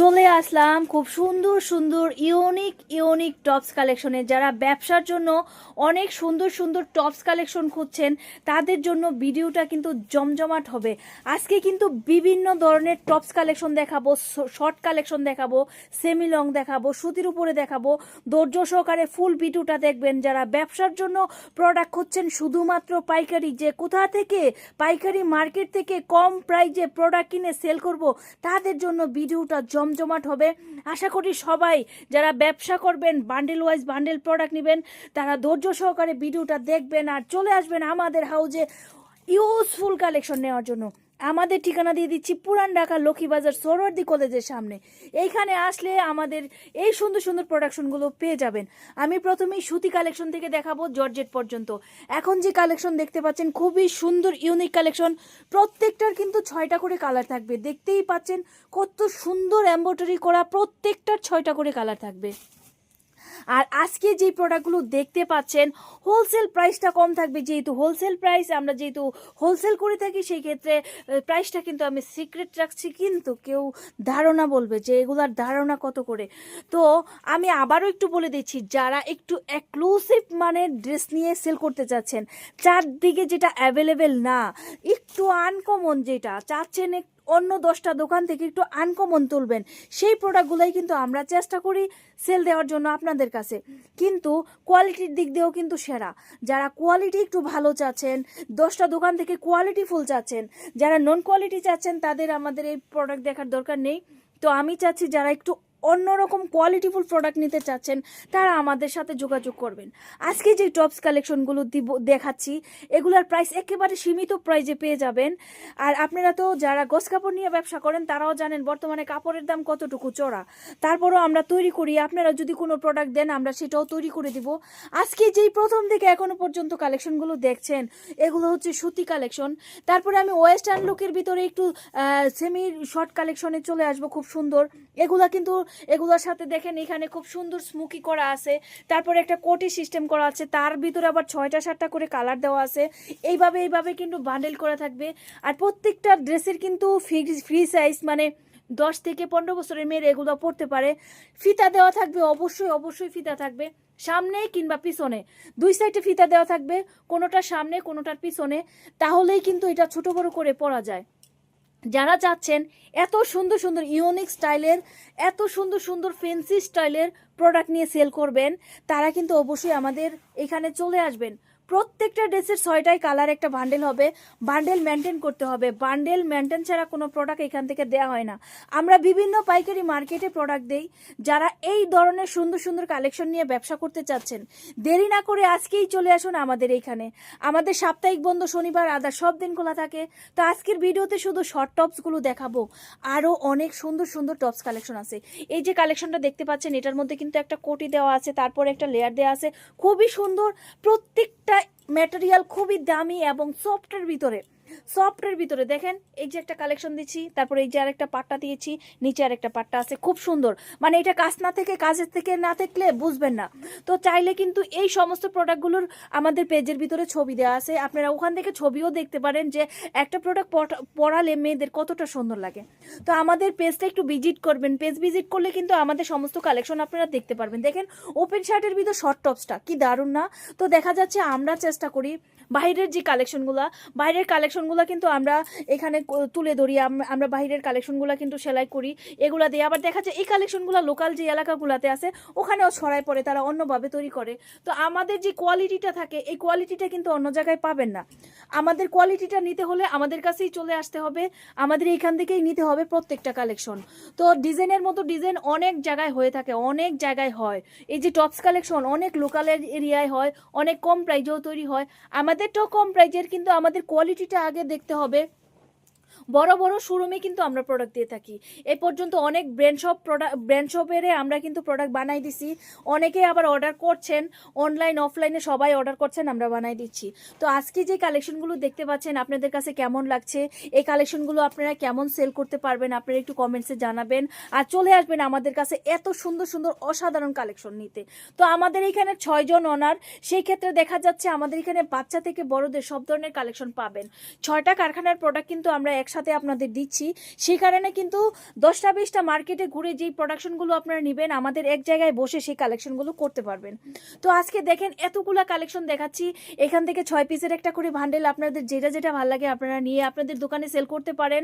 চলে আসলাম খুব সুন্দর সুন্দর ইউনিক ইউনিক টপস কালেকশনে যারা ব্যবসার জন্য অনেক সুন্দর সুন্দর টপস কালেকশন খুঁজছেন, তাদের জন্য ভিডিওটা কিন্তু জমজমাট হবে। আজকে কিন্তু বিভিন্ন ধরনের টপস কালেকশন দেখাবো শর্ট কালেকশন দেখাবো সেমি লং দেখাবো, সুতির উপরে দেখাবো। ধৈর্য সহকারে ফুল ভিডিওটা দেখবেন। যারা ব্যবসার জন্য প্রোডাক্ট খুঁজছেন, শুধুমাত্র পাইকারি যে কোথা থেকে, পাইকারি মার্কেট থেকে কম প্রাইজে প্রোডাক্ট কিনে সেল করব, তাদের জন্য ভিডিওটা জমজমাট হবে। আশা করি সবাই যারা ব্যবসা করবেন বান্ডেল ওয়াইজ বান্ডেল প্রোডাক্ট নেবেন, তারা ধৈর্য সহকারে ভিডিওটা দেখবেন আর চলে আসবেন আমাদের হাউজে ইউজফুল কালেকশন নেওয়ার জন্য। আমাদের ঠিকানা দিয়ে দিচ্ছি পুরান ঢাকা লক্ষ্মীবাজার সরোয়ার্দি কলেজের সামনে। এইখানে আসলে আমাদের এই সুন্দর সুন্দর প্রোডাকশনগুলো পেয়ে যাবেন। আমি প্রথমেই সুতি কালেকশন থেকে দেখাবো জর্জেট পর্যন্ত। এখন যে কালেকশন দেখতে পাচ্ছেন, খুবই সুন্দর ইউনিক কালেকশন প্রত্যেকটার কিন্তু ছয়টা করে কালার থাকবে। দেখতেই পাচ্ছেন কত সুন্দর এম্ব্রয়ডারি করা প্রত্যেকটার ছয়টা করে কালার থাকবে। আর আজকে যে প্রোডাক্টগুলো দেখতে পাচ্ছেন হোলসেল প্রাইসটা কম থাকবে যেহেতু হোলসেল প্রাইস আমরা যেহেতু হোলসেল করে থাকি সেই ক্ষেত্রে প্রাইসটা কিন্তু আমি সিক্রেট রাখছি, কিন্তু কেউ ধারণা বলবে যে এগুলার ধারণা কত করে। তো আমি আবারও একটু বলে দিচ্ছি, যারা একটু এক্সক্লুসিভ মানে ড্রেস নিয়ে সেল করতে চাচ্ছেন, চারদিকে যেটা অ্যাভেলেবেল না, একটু আনকমন যেটা, চাচ্ছেন এক- অন্য দশটা দোকান থেকে একটু আনকমন তুলবেন। সেই প্রোডাক্টগুলোই কিন্তু আমরা চেষ্টা করি সেল দেওয়ার জন্য আপনাদের কাছে। কিন্তু কোয়ালিটির দিক দিয়েও কিন্তু সেরা। যারা কোয়ালিটি একটু ভালো চাচ্ছেন, দশটা দোকান থেকে কোয়ালিটি ফুল চাচ্ছেন, যারা নন কোয়ালিটি চাচ্ছেন, তাদের আমাদের এই প্রোডাক্ট দেখার দরকার নেই। তো আমি চাচ্ছি যারা একটু অন্যরকম কোয়ালিটিফুল প্রোডাক্ট নিতে চাচ্ছেন, তারা আমাদের সাথে যোগাযোগ করবেন। আজকে যে টপস কালেকশনগুলো দিব, দেখাচ্ছি, এগুলার প্রাইস একেবারে সীমিত প্রাইজে পেয়ে যাবেন। আর আপনারা তো যারা গোস কাপড় নিয়ে ব্যবসা করেন, তারাও জানেন বর্তমানে কাপড়ের দাম কতটুকু চড়া। তারপরও আমরা তৈরি করি, আপনারা যদি কোনো প্রোডাক্ট দেন, আমরা সেটাও তৈরি করে দিব। আজকে যেই প্রথম থেকে এখনও পর্যন্ত কালেকশনগুলো দেখছেন, এগুলো হচ্ছে সুতি কালেকশন তারপরে আমি ওয়েস্টার্ন লুকের ভিতরে একটু সেমি শর্ট কালেকশনে চলে আসব, খুব সুন্দর। এগুলা কিন্তু এগুলোর সাথে দেখেন এখানে খুব সুন্দর স্মুকি করা আছে, তারপরে একটা কোটি সিস্টেম করা আছে, তার ভিতরে আবার ছয়টা সাতটা করে কালার দেওয়া আছে, এইভাবে এইভাবে কিন্তু বান্ডেল করা থাকবে। আর প্রত্যেকটা ড্রেসের কিন্তু ফ্রি ফ্রি সাইজ মানে দশ থেকে পনেরো বছরের মেয়ের এগুলো পড়তে পারে। ফিতা দেওয়া থাকবে, অবশ্যই অবশ্যই ফিতা থাকবে। সামনে কিংবা পিছনে, দুই সাইডে ফিতা দেওয়া থাকবে, কোনোটার সামনে, কোনোটার পিছনে, তাহলেই কিন্তু এটা ছোট বড় করে পরা যায়। যারা চাচ্ছেন এত সুন্দর সুন্দর ইউনিক স্টাইলের, এত সুন্দর সুন্দর ফেন্সি স্টাইলের প্রোডাক্ট নিয়ে সেল করবেন, তারা কিন্তু অবশ্যই আমাদের এখানে চলে আসবেন। প্রত্যেকটা ড্রেসের ছয়টাই কালার একটা বান্ডেল হবে। বান্ডেল মেনটেন করতে হবে। বান্ডেল মেনটেন ছাড়া কোনো প্রোডাক্ট এখান থেকে দেওয়া হয় না। আমরা বিভিন্ন পাইকারি মার্কেটে প্রোডাক্ট দেই। যারা এই ধরনের সুন্দর সুন্দর কালেকশন নিয়ে ব্যবসা করতে চাচ্ছেন, দেরি না করে আজকেই চলে আসুন আমাদের এইখানে আমাদের সাপ্তাহিক বন্ধ শনিবার, আদার সব দিন খোলা থাকে। তো আজকের ভিডিওতে শুধু শর্ট টপসগুলো দেখাবো। আরও অনেক সুন্দর সুন্দর টপস কালেকশন আছে। এই যে কালেকশনটা দেখতে পাচ্ছেন, এটার মধ্যে কিন্তু একটা কোটি দেওয়া আছে, তারপর একটা লেয়ার দেওয়া আছে। খুবই সুন্দর। প্রত্যেকটা ম্যাটেরিয়াল খুবই দামি এবং সফটের ভিতরে সফটের ভিতরে দেখেন, এই যে একটা কালেকশন দিচ্ছি, তারপরে এই যে আরেকটা পাট্টা দিয়েছি, নিচে আরেকটা পাট্টা আছে, খুব সুন্দর। মানে এটা কাজ না থেকে, কাজের থেকে না থাকলে বুঝবেন না। তো চাইলে কিন্তু এই সমস্ত প্রোডাক্টগুলোর আমাদের পেজের ভিতরে ছবি দেওয়া আছে। আপনারা ওখান থেকে ছবিও দেখতে পারেন যে একটা প্রোডাক্ট পড়ালে মেয়েদের কতটা সুন্দর লাগে। তো আমাদের পেজটা একটু ভিজিট করবেন। পেজ ভিজিট করলে কিন্তু আমাদের সমস্ত কালেকশন আপনারা দেখতে পারবেন। দেখেন ওপেন শার্টের ভিতর শর্ট টপসটা কি দারুণ না? তো দেখা যাচ্ছে আমরা চেষ্টা করি বাইরের যে কালেকশনগুলো বাইরের কালেকশনগুলো কিন্তু আমরা এখানে তুলে ধরি। আমরা বাইরের কালেকশনগুলো কিন্তু সেলাই করি, এগুলা দিয়ে। আবার দেখা যায়, এই কালেকশনগুলো লোকাল যে এলাকাগুলোতে আছে, ওখানেও ছড়ায় পড়ে, তারা অন্যভাবে তৈরি করে। তো আমাদের যে কোয়ালিটিটা থাকে, এই কোয়ালিটিটা কিন্তু অন্য জায়গায় পাবেন না। আমাদের কোয়ালিটিটা নিতে হলে আমাদের কাছেই চলে আসতে হবে, আমাদের এইখান থেকেই নিতে হবে প্রত্যেকটা কালেকশন তো ডিজাইনের মতো ডিজাইন অনেক জায়গায় হয়ে থাকে, অনেক জায়গায় হয়। এই যে টপস কালেকশন অনেক লোকাল এরিয়ায় হয়, অনেক কম প্রাইজেও তৈরি হয়। আমাদেরটাও কম প্রাইজের কিন্তু আমাদের কোয়ালিটিটা আগে দেখতে হবে। বড় বড় শোরুমে কিন্তু আমরা প্রোডাক্ট দিয়ে থাকি। এ পর্যন্ত অনেক ব্র্যান্ড শপ প্রোডাক্ট ব্র্যান্ড শপের আমরা কিন্তু প্রোডাক্ট বানাই দিছি। অনেকে আবার অর্ডার করছেন অনলাইন অফলাইনে সবাই অর্ডার করছেন, আমরা বানাই দিচ্ছি। তো আজকে যে কালেকশনগুলো দেখতে পাচ্ছেন, আপনাদের কাছে কেমন লাগছে? এই কালেকশনগুলো আপনারা কেমন সেল করতে পারবেন? আপনারা একটু কমেন্টসে জানাবেন। আর চলে আসবেন আমাদের কাছে এত সুন্দর সুন্দর অসাধারণ কালেকশন নিতে। তো আমাদের এখানে ছয়জন অনার সেই ক্ষেত্রে দেখা যাচ্ছে আমাদের এখানে বাচ্চা থেকে বড়দের সব ধরনের কালেকশন পাবেন। ছয়টা কারখানার প্রোডাক্ট কিন্তু আমরা একসাথে সাথে আপনাদের দিচ্ছি। সেই কারণে কিন্তু দশটা বিশটা মার্কেটে ঘুরে যেই প্রোডাকশনগুলো আপনারা নেবেন, আমাদের এক জায়গায় বসে সেই কালেকশনগুলো করতে পারবেন। তো আজকে দেখেন এতগুলা কালেকশন দেখাচ্ছি। এখান থেকে ছয় পিসের একটা করে ভান্ডেল আপনাদের যেটা যেটা ভালো লাগে আপনারা নিয়ে আপনাদের দোকানে সেল করতে পারেন।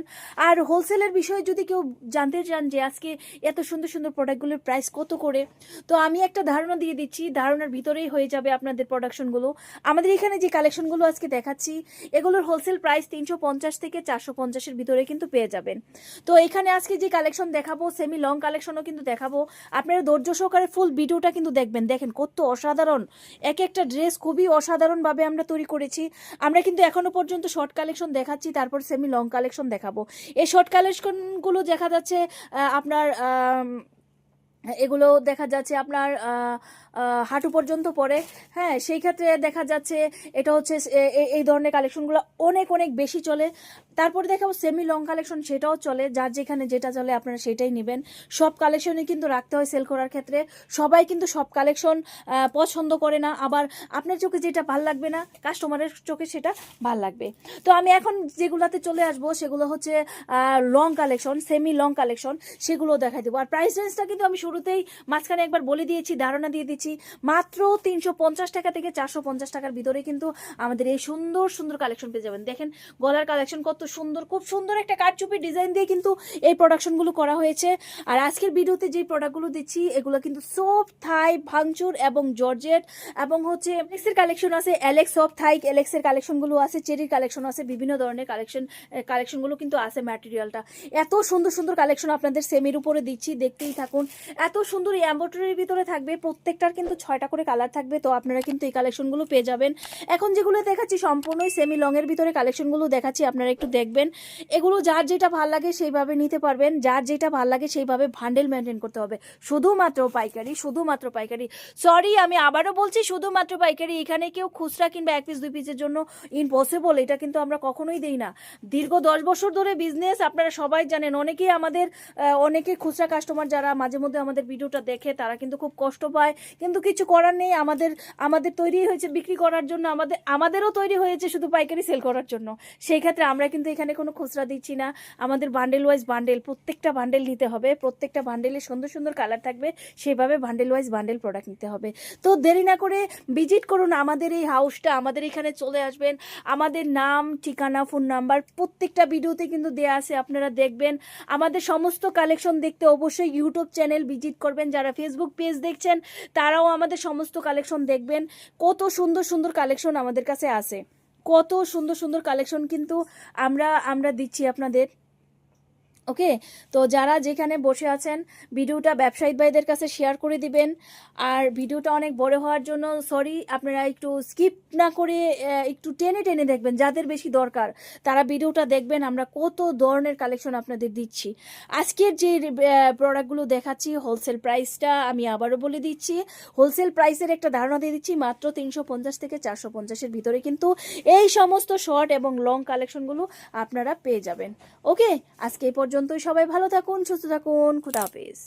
আর হোলসেলের বিষয়ে যদি কেউ জানতে চান যে আজকে এত সুন্দর সুন্দর প্রোডাক্টগুলোর প্রাইস কত করে, তো আমি একটা ধারণা দিয়ে দিচ্ছি, ধারণার ভিতরেই হয়ে যাবে আপনাদের প্রোডাকশনগুলো আমাদের এখানে যে কালেকশনগুলো আজকে দেখাচ্ছি, এগুলোর হোলসেল প্রাইস তিনশো পঞ্চাশ থেকে চারশো পঞ্চাশ পঞ্চাশের ভিতরে কিন্তু পেয়ে যাবেন। তো এখানে আজকে যে কালেকশন দেখাবো সেমি লং কালেকশনও কিন্তু দেখাবো। আপনারা ধৈর্য সহকারে ফুল ভিডিওটা কিন্তু দেখবেন। দেখেন কত অসাধারণ। এক একটা ড্রেস খুবই অসাধারণভাবে আমরা তৈরি করেছি। আমরা কিন্তু এখনও পর্যন্ত শর্ট কালেকশন দেখাচ্ছি, তারপর সেমি লং কালেকশন দেখাবো। এই শর্ট কালেকশনগুলো দেখা যাচ্ছে আপনার এগুলো দেখা যাচ্ছে আপনার হাঁটু পর্যন্ত পড়ে। হ্যাঁ সেই ক্ষেত্রে দেখা যাচ্ছে এটা হচ্ছে এই ধরনের কালেকশনগুলো অনেক অনেক বেশি চলে। তারপরে দেখাবো সেমি লং কালেকশন সেটাও চলে। যার যেখানে যেটা চলে আপনারা সেটাই নেবেন। সব কালেকশনই কিন্তু রাখতে হয় সেল করার ক্ষেত্রে। সবাই কিন্তু সব কালেকশন পছন্দ করে না। আবার আপনার চোখে যেটা ভালো লাগবে না কাস্টমারের চোখে সেটা ভালো লাগবে। তো আমি এখন যেগুলোতে চলে আসব, সেগুলো হচ্ছে long collection semi long collection সেগুলো দেখাই দেবো। আর প্রাইস রেঞ্জটা কিন্তু আমি শুরুতেই মাঝখানে একবার বলে দিয়েছি, ধারণা দিয়ে দিচ্ছি। মাত্র তিনশো পঞ্চাশ টাকা থেকে চারশো পঞ্চাশ টাকার ভিতরে কিন্তু আমাদের এই সুন্দর সুন্দর কালেকশন পেয়ে যাবেন। দেখেন, গলার কালেকশন কত সুন্দর, খুব সুন্দর একটা কারচুপি ডিজাইন দিয়ে কিন্তু এই প্রোডাকশনগুলো করা হয়েছে। আর আজকের ভিডিওতে যে প্রোডাক্টগুলো দিচ্ছি, এগুলো কিন্তু সব থাই ভাঙচুর এবং জর্জেট এবং হচ্ছে এলেক্সের কালেকশন আছে অ্যালেক্স সব থাই এলেক্সের কালেকশনগুলো আছে চেরির কালেকশন আছে, বিভিন্ন ধরনের কালেকশন কালেকশনগুলো কিন্তু আছে ম্যাটেরিয়ালটা এত সুন্দর সুন্দর কালেকশন আপনাদের সেমির উপরে দিচ্ছি, দেখতেই থাকুন। এত সুন্দর এই এম্ব্রয়ডারির ভিতরে থাকবে, প্রত্যেকটার কিন্তু ছয়টা করে কালার থাকবে, তো আপনারা কিন্তু এই কালেকশনগুলো পেয়ে যাবেন। এখন যেগুলো দেখাচ্ছি সম্পূর্ণই সেমি লংয়ের ভিতরে কালেকশনগুলো দেখাচ্ছি, আপনারা একটু দেখবেন। এগুলো যার যেটা ভালো লাগে সেইভাবে নিতে পারবেন, যার যেটা ভালো লাগে সেইভাবে ভান্ডেল মেনটেন করতে হবে। শুধুমাত্র পাইকারি শুধুমাত্র পাইকারি। সরি আমি আবারও বলছি শুধুমাত্র পাইকারি, এখানে কেউ খুচরা কিংবা এক পিস দুই পিসের জন্য ইম্পসিবল এটা কিন্তু আমরা কখনোই দেই না। দীর্ঘ দশ বছর ধরে বিজনেস আপনারা সবাই জানেন, অনেকেই আমাদের অনেকে খুচরা কাস্টমার যারা মাঝে মধ্যে আমাদের ভিডিওটা দেখে, তারা কিন্তু খুব কষ্ট পায়। কিন্তু কিছু করার নেই, আমাদের আমাদের তৈরি হয়েছে, বিক্রি করার জন্য আমাদের, আমাদেরও তৈরি হয়েছে শুধু পাইকারি সেল করার জন্য। সেই ক্ষেত্রে আমরা কিন্তু এখানে কোনো খুচরা দিচ্ছি না। আমাদের বান্ডেল ওয়াইজ বান্ডেল প্রত্যেকটা বান্ডেল নিতে হবে, প্রত্যেকটা বান্ডেলে সুন্দর সুন্দর কালার থাকবে, সেভাবে বান্ডেল ওয়াইজ বান্ডেল প্রোডাক্ট নিতে হবে। তো দেরি না করে ভিজিট করুন আমাদের এই হাউসটা আমাদের এখানে চলে আসবেন। আমাদের নাম, ঠিকানা ফোন নাম্বার প্রত্যেকটা ভিডিওতে কিন্তু দেয়া আছে, আপনারা দেখবেন। আমাদের সমস্ত কালেকশন দেখতে অবশ্যই ইউটিউব চ্যানেল ভিজিট করবেন। যারা ফেসবুক পেজ দেখছেন তারাও আমাদের সমস্ত কালেকশন দেখবেন। কত সুন্দর সুন্দর কালেকশন আমাদের কাছে আছে। কত সুন্দর সুন্দর কালেকশন কিন্তু আমরা আমরা দিচ্ছি আপনাদের। ওকে? তো যারা যেখানে বসে আছেন, ভিডিওটা ব্যবসায়িক ভাইদের কাছে শেয়ার করে দিবেন। আর ভিডিওটা অনেক বড় হওয়ার জন্য সরি আপনারা একটু স্কিপ না করে একটু টেনে টেনে দেখবেন, যাদের বেশি দরকার। তারা ভিডিওটা দেখবেন, আমরা কত ধরনের কালেকশন আপনাদের দিচ্ছি। আজকের যে প্রোডাক্টগুলো দেখাচ্ছি হোলসেল প্রাইসটা আমি আবারও বলে দিচ্ছি। হোলসেল প্রাইসের একটা ধারণা দিয়ে দিচ্ছি, মাত্র তিনশো পঞ্চাশ থেকে চারশো পঞ্চাশের ভিতরে কিন্তু এই সমস্ত শর্ট এবং লং কালেকশনগুলো আপনারা পেয়ে যাবেন। ওকে? আজকে এই পর্যন্তই সবাই ভালো থাকুন সুস্থ থাকুন খুদা হাফেজ।